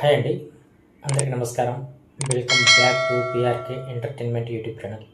Hi అండి. అందరికీ నమస్కారం. Welcome back to PRK entertainment YouTube channel.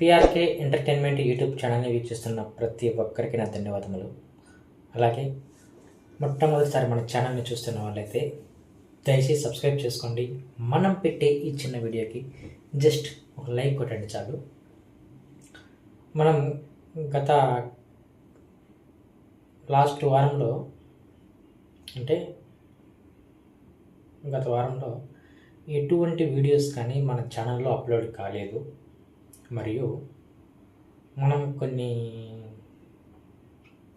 PRK entertainment YouTube ఛానల్ని వీక్షిస్తున్న ప్రతి ఒక్కరికి నా ధన్యవాదములు. అలాగే మొట్టమొదటిసారి మన ఛానల్ని చూస్తున్న వాళ్ళైతే దయచేసి సబ్స్క్రైబ్ చేసుకోండి. మనం పెట్టే ఈ చిన్న వీడియోకి జస్ట్ ఒక లైక్ కొట్టండి చాలు. మనం గత లాస్ట్ వారంలో అంటే గత వారంలో ఎటువంటి వీడియోస్ కానీ మన ఛానల్లో అప్లోడ్ కాలేదు. మరియు మనం కొన్ని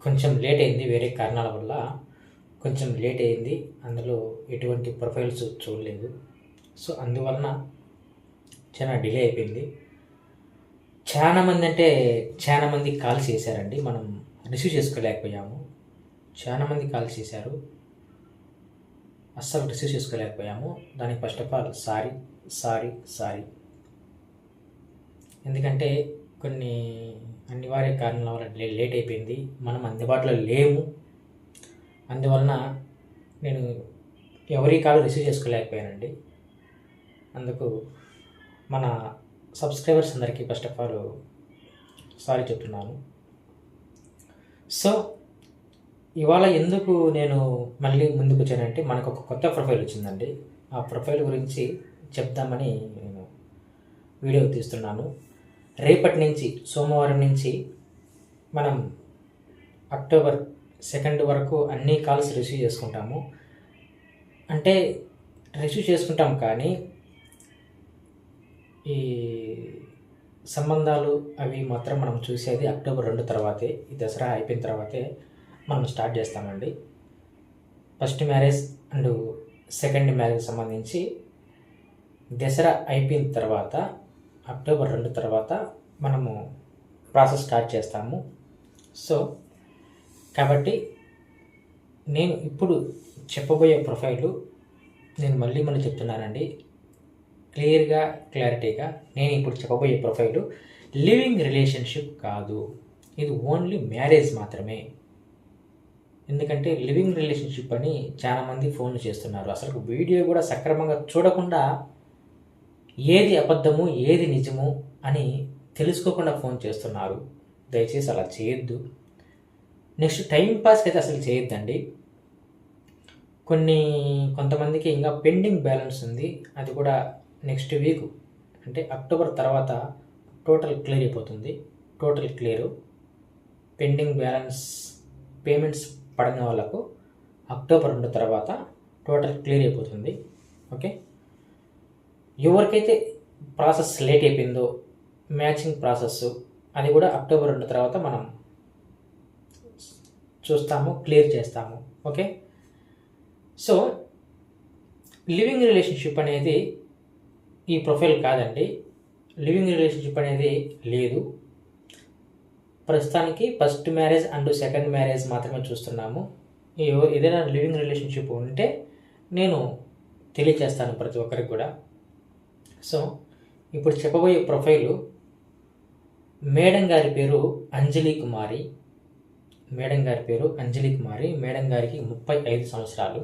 కొంచెం లేట్ అయింది వేరే కారణాల వల్ల కొంచెం లేట్ అయింది. అందులో ఎటువంటి ప్రొఫైల్స్ చూడలేదు. సో అందువలన చాలా డిలే అయిపోయింది. చాలా మంది అంటే చాలా మంది కాల్ చేశారండి. మనం రిసీవ్ చేసుకోలేకపోయాము. చాలా మంది కాల్ చేశారు. అస్సలు రిసీవ్ చేసుకోలేకపోయాము. దానికి first of all sorry sorry sorry. ఎందుకంటే కొన్ని అనివార్య కారణాల వల్ల లే- లేట్ అయిపోయింది. మనం అందుబాటులో లేము. అందువలన నేను ఎవరి కాల్ రిసీవ్ చేసుకోలేకపోయానండి. అందుకు మన సబ్స్క్రైబర్స్ అందరికీ ఫస్ట్ ఆఫ్ ఆల్ సారీ చెప్తున్నాను. సో ఇవాళ ఎందుకు నేను మళ్ళీ ముందుకు వచ్చానంటే మనకు ఒక కొత్త ప్రొఫైల్ వచ్చిందండి. ఆ ప్రొఫైల్ గురించి చెప్దామని నేను వీడియో తీస్తున్నాను. రేపటి నుంచి సోమవారం నుంచి మనం అక్టోబర్ సెకండ్ వరకు అన్ని కాల్స్ రిసీవ్ చేసుకుంటాము. అంటే రిసీవ్ చేసుకుంటాం కానీ ఈ సంబంధాలు అవి మాత్రం మనం చూసేది అక్టోబర్ రెండు తర్వాతే ఈ దసరా అయిపోయిన తర్వాతే. మనం స్టార్ట్ చేస్తామండి. First marriage and second marriage సంబంధించి దసరా అయిపోయిన తర్వాత అక్టోబర్ రెండు తర్వాత మనము ప్రాసెస్ స్టార్ట్ చేస్తాము. సో కాబట్టి నేను ఇప్పుడు చెప్పబోయే ప్రొఫైలు నేను మళ్ళీ మళ్ళీ చెప్తున్నానండి. క్లియర్గా క్లారిటీగా నేను ఇప్పుడు చెప్పబోయే ప్రొఫైలు లివింగ్ రిలేషన్షిప్ కాదు. ఇది ఓన్లీ మ్యారేజ్ మాత్రమే. ఎందుకంటే లివింగ్ రిలేషన్షిప్ అని చాలామంది ఫోన్లు చేస్తున్నారు. అసలు వీడియో కూడా సక్రమంగా చూడకుండా ఏది అబద్ధము ఏది నిజము అని తెలుసుకోకుండా ఫోన్ చేస్తున్నారు. దయచేసి అలా చేయొద్దు. నెక్స్ట్ టైం పాస్కి అయితే అసలు చేయొద్దండి. కొన్ని కొంతమందికి ఇంకా పెండింగ్ బ్యాలెన్స్ ఉంది. అది కూడా నెక్స్ట్ వీక్ అంటే అక్టోబర్ తర్వాత టోటల్ క్లియర్ అయిపోతుంది. Total clear. Pending balance payments పడిన వాళ్ళకు అక్టోబర్ రెండు తర్వాత టోటల్ క్లియర్ అయిపోతుంది. ఓకే? ఎవరికైతే ప్రాసెస్ లేట్ అయిపోయిందో మ్యాచింగ్ ప్రాసెస్ అది కూడా అక్టోబర్ రెండు తర్వాత మనం చూస్తాము క్లియర్ చేస్తాము. ఓకే? సో లివింగ్ రిలేషన్షిప్ అనేది ఈ ప్రొఫైల్ కాదండి. లివింగ్ రిలేషన్షిప్ అనేది లేదు. ప్రస్తుతానికి first marriage and second marriage మాత్రమే చూస్తున్నాము. ఏదైనా లివింగ్ రిలేషన్షిప్ ఉంటే నేను తెలియచేస్తాను ప్రతి ఒక్కరికి కూడా. సో ఇప్పుడు చెప్పబోయే ప్రొఫైలు మేడం గారి పేరు అంజలి కుమారి. మేడం గారి పేరు అంజలి కుమారి. మేడం గారికి ముప్పై ఐదు సంవత్సరాలు.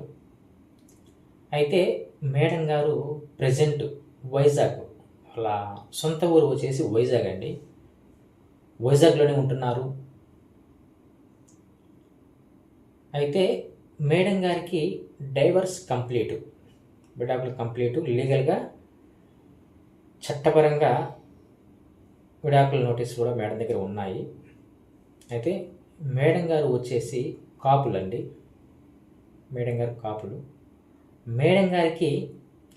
అయితే మేడం గారు ప్రజెంట్ వైజాగ్ వాళ్ళ సొంత ఊరు వచ్చేసి వైజాగ్ అండి. వైజాగ్లోనే ఉంటున్నారు. అయితే మేడం గారికి డైవర్స్ కంప్లీట్ విడాకులు కంప్లీటు లీగల్గా చట్టపరంగా విడాకుల నోటీసులు కూడా మేడం దగ్గర ఉన్నాయి. అయితే మేడం గారు వచ్చేసి కాపులండి. మేడం గారు కాపులు. మేడం గారికి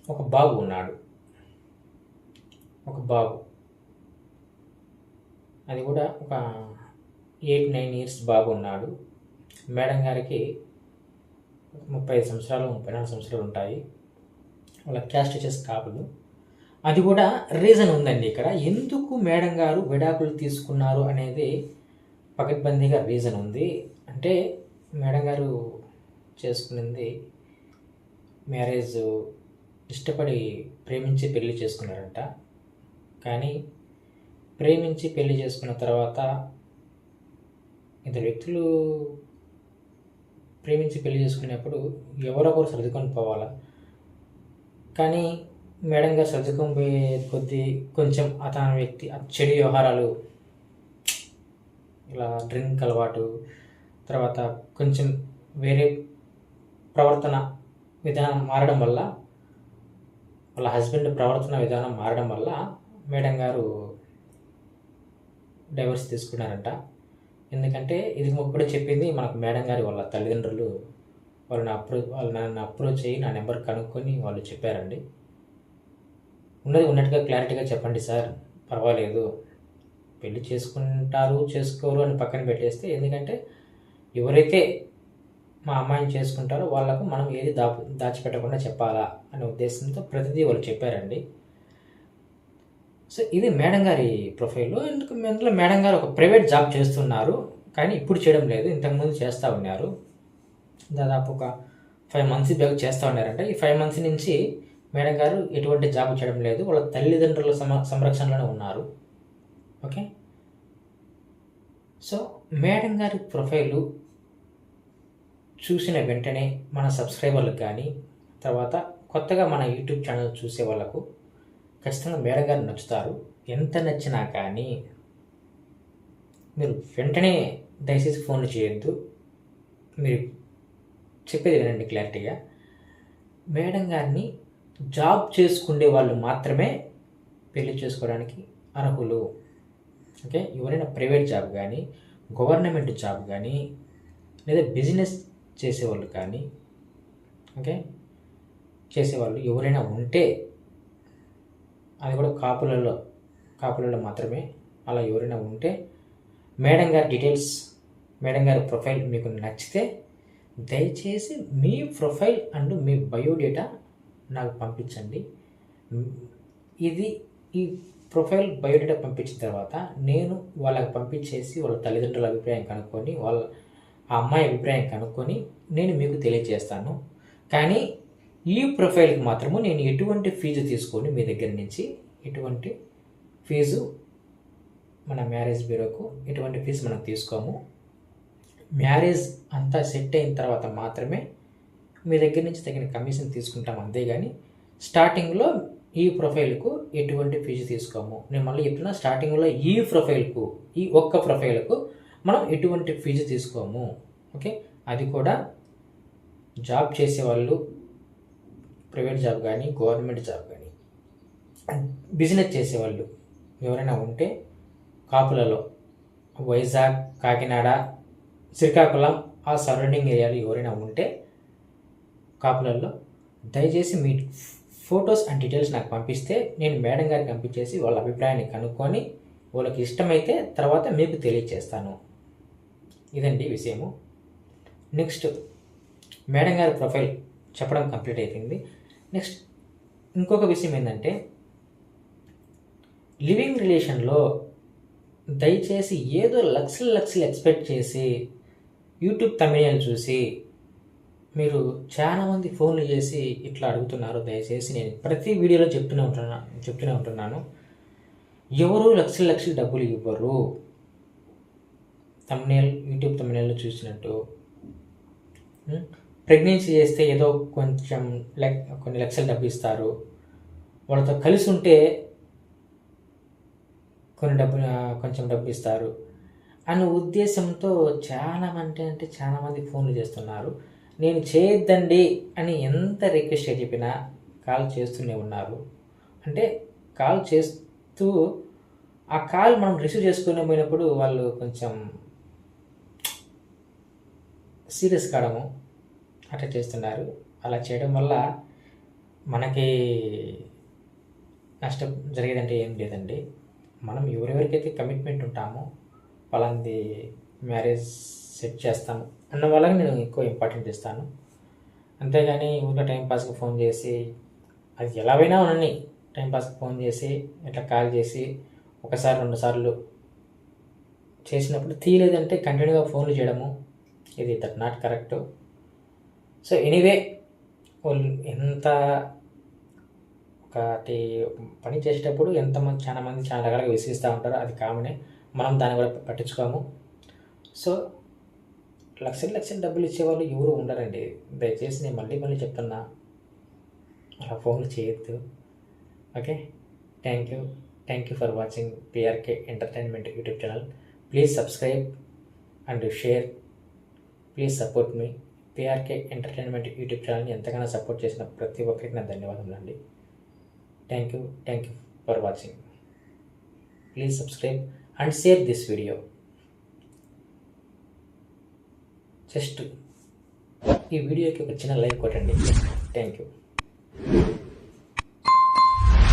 ఒక బాబు ఉన్నాడు. ఒక బాబు. అది కూడా ఒక ఎయిట్ నైన్ ఇయర్స్ బాబు ఉన్నాడు. మేడం గారికి ముప్పై ఐదు సంవత్సరాలు ముప్పై నాలుగు సంవత్సరాలు ఉంటాయి. వాళ్ళ క్యాస్ట్ వచ్చేసి కాపులు. అది కూడా రీజన్ ఉందండి ఇక్కడ. ఎందుకు మేడం గారు విడాకులు తీసుకున్నారు అనేది పకడ్బందీగా రీజన్ ఉంది. అంటే మేడం గారు చేసుకున్నది మ్యారేజ్ ఇష్టపడి ప్రేమించి పెళ్ళి చేసుకున్నారంట. కానీ ప్రేమించి పెళ్ళి చేసుకున్న తర్వాత ఇద్దరు వ్యక్తులు ప్రేమించి పెళ్ళి చేసుకునేప్పుడు ఎవరొకరు సర్దుకొని పోవాలా. కానీ మేడం గారు సర్దుకొని పోయే కొద్దీ కొంచెం అతని వ్యక్తి చెడు వ్యవహారాలు ఇలా డ్రింక్ అలవాటు తర్వాత కొంచెం వేరే ప్రవర్తన విధానం మారడం వల్ల వాళ్ళ హస్బెండ్ ప్రవర్తన విధానం మారడం వల్ల మేడం గారు డైవర్స్ తీసుకున్నారంట. ఎందుకంటే ఇది ఇప్పుడు చెప్పింది మనకు మేడం గారి వాళ్ళ తల్లిదండ్రులు వాళ్ళని అప్రో వాళ్ళు నన్ను అప్రోచ్ అయ్యి నా నెంబర్ కనుక్కొని వాళ్ళు చెప్పారండి. ఉన్నది ఉన్నట్టుగా క్లారిటీగా చెప్పండి సార్ పర్వాలేదు. పెళ్ళి చేసుకుంటారు చేసుకోరు అని పక్కన పెట్టేస్తే ఎందుకంటే ఎవరైతే మా అమ్మాయిని చేసుకుంటారో వాళ్ళకు మనం ఏది దాపు దాచిపెట్టకుండా చెప్పాలా అనే ఉద్దేశంతో ప్రతిదీ వాళ్ళు చెప్పారండి. సో ఇది మేడం గారి ప్రొఫైల్. ఇందులో మేడం గారు ఒక ప్రైవేట్ జాబ్ చేస్తున్నారు కానీ ఇప్పుడు చేయడం లేదు. ఇంతకుముందు చేస్తూ ఉన్నారు. దాదాపు ఒక ఫైవ్ మంత్స్ బ్యాక్ చేస్తూ ఉన్నారంటే. ఈ ఫైవ్ మంత్స్ నుంచి మేడం గారు ఎటువంటి జాబ్ చేయడం లేదు. వాళ్ళ తల్లిదండ్రుల సమ సంరక్షణలోనే ఉన్నారు. ఓకే? సో మేడం గారి ప్రొఫైలు చూసిన వెంటనే మన సబ్స్క్రైబర్లకు కానీ తర్వాత కొత్తగా మన యూట్యూబ్ ఛానల్ చూసే వాళ్ళకు ఖచ్చితంగా మేడం గారు నచ్చుతారు. ఎంత నచ్చినా కానీ మీరు వెంటనే దయచేసి ఫోన్లు చేయొద్దు. మీరు చెప్పేది వినండి క్లారిటీగా. మేడం గారిని జాబ్ చేసుకునే వాళ్ళు మాత్రమే పెళ్ళి చేసుకోవడానికి అర్హులు. ఓకే? ఎవరైనా ప్రైవేట్ జాబ్ కానీ గవర్నమెంట్ జాబ్ కానీ లేదా బిజినెస్ చేసేవాళ్ళు కానీ ఓకే? చేసేవాళ్ళు ఎవరైనా ఉంటే అది కూడా కాపులలో కాపులలో మాత్రమే. అలా ఎవరైనా ఉంటే మేడం గారి డీటెయిల్స్ మేడం గారి ప్రొఫైల్ మీకు నచ్చితే దయచేసి మీ ప్రొఫైల్ అండ్ మీ బయోడేటా నాకు పంపించండి. ఇది ఈ ప్రొఫైల్ బయోడేటా పంపించిన తర్వాత నేను వాళ్ళకి పంపించేసి వాళ్ళ తల్లిదండ్రుల అభిప్రాయం కనుక్కొని వాళ్ళ ఆ అమ్మాయి అభిప్రాయం కనుక్కొని నేను మీకు తెలియజేస్తాను. కానీ ఈ ప్రొఫైల్కి మాత్రము నేను ఎటువంటి ఫీజు తీసుకొని మీ దగ్గర నుంచి ఎటువంటి ఫీజు మన మ్యారేజ్ బ్యూరోకు ఎటువంటి ఫీజు మనం తీసుకోము. మ్యారేజ్ అంతా సెట్ అయిన తర్వాత మాత్రమే మీ దగ్గర నుంచి తగిన కమిషన్ తీసుకుంటాం అంతేగాని స్టార్టింగ్లో ఈ ప్రొఫైల్కు ఎటువంటి ఫీజు తీసుకోము. నేను మళ్ళీ చెప్తున్నా స్టార్టింగ్లో ఈ ప్రొఫైల్కు ఈ ఒక్క ప్రొఫైల్కు మనం ఎటువంటి ఫీజు తీసుకోము. ఓకే? అది కూడా జాబ్ చేసేవాళ్ళు ప్రైవేట్ జాబ్ కానీ గవర్నమెంట్ జాబ్ కానీ. బిజినెస్ చేసేవాళ్ళు ఎవరైనా ఉంటే కాపులలో వైజాగ్ కాకినాడ శ్రీకాకుళం ఆ సరౌండింగ్ ఏరియాలో ఎవరైనా ఉంటే కాపులలో దయచేసి మీ ఫొటోస్ అండ్ డీటెయిల్స్ నాకు పంపిస్తే నేను మేడం గారికి పంపించేసి వాళ్ళ అభిప్రాయాన్ని కనుక్కొని వాళ్ళకి ఇష్టమైతే తర్వాత మీకు తెలియచేస్తాను. ఇదండి విషయము. నెక్స్ట్ మేడం గారి ప్రొఫైల్ చెప్పడం కంప్లీట్ అయిపోయింది. నెక్స్ట్ ఇంకొక విషయం ఏంటంటే లివింగ్ రిలేషన్లో దయచేసి ఏదో లక్షలు లక్షలు ఎక్స్పెక్ట్ చేసి యూట్యూబ్ తమిళని చూసి మీరు చాలామంది ఫోన్లు చేసి ఇట్లా అడుగుతున్నారు. దయచేసి నేను ప్రతి వీడియోలో చెప్తూనే ఉంటున్నా చెప్తూనే ఉంటున్నాను. ఎవరు లక్షల లక్షలు డబ్బులు ఇవ్వరు. తమిళ యూట్యూబ్ తమిళలో చూసినట్టు. ప్రెగ్నెన్సీ చేస్తే ఏదో కొంచెం లెక్ కొన్ని లక్షలు డబ్బు ఇస్తారు వాళ్ళతో కలిసి ఉంటే కొన్ని డబ్బు కొంచెం డబ్బు ఇస్తారు అనే ఉద్దేశంతో చాలామంది అంటే చాలామంది ఫోన్లు చేస్తున్నారు. నేను చేయొద్దండి అని ఎంత రిక్వెస్ట్ చెప్పినా కాల్ చేస్తూనే ఉన్నారు. అంటే కాల్ చేస్తూ ఆ కాల్ మనం రిసీవ్ చేసుకునే పోయినప్పుడు వాళ్ళు కొంచెం సీరియస్ కావడము అట్లా చేస్తున్నారు. అలా చేయడం వల్ల మనకి నష్టం జరిగేదంటే ఏం లేదండి. మనం ఎవరెవరికైతే కమిట్మెంట్ ఉంటామో వాళ్ళంది మ్యారేజ్ సెట్ చేస్తాను అన్న వాళ్ళకి నేను ఎక్కువ ఇంపార్టెంట్ ఇస్తాను. అంతేగాని ఇంకా టైంపాస్కి ఫోన్ చేసి అది ఎలాగైనా ఉండని టైంపాస్కి ఫోన్ చేసి ఇట్లా కాల్ చేసి ఒకసారి రెండు సార్లు చేసినప్పుడు తీయలేదంటే కంటిన్యూగా ఫోన్లు చేయడము ఇది that not correct so anyway వాళ్ళు ఎంత ఒకటి పని చేసేటప్పుడు ఎంతమంది చాలా మంది చాలా రకాలుగా విసిగిస్తూ ఉంటారు. అది కామనే. మనం దాన్ని కూడా పట్టించుకోము. సో లక్షల లక్షలు డబ్బులు ఇచ్చేవాళ్ళు ఎవరు ఉండరండి. దయచేసి నేను మళ్ళీ మళ్ళీ చెప్తున్నా. అలా ఫోన్లు చేయొద్దు. Okay? Thank you. Thank you for watching PRK entertainment YouTube channel. Please subscribe and share. Please support me. PRK entertainment YouTube ఛానల్ని ఎంతగానో సపోర్ట్ చేసిన ప్రతి ఒక్కరికి నా ధన్యవాదములు అండి thank you thank you for watching please subscribe and share this video just ఈ వీడియోకి ఒక చిన్న లైక్ కొట్టండి. Thank you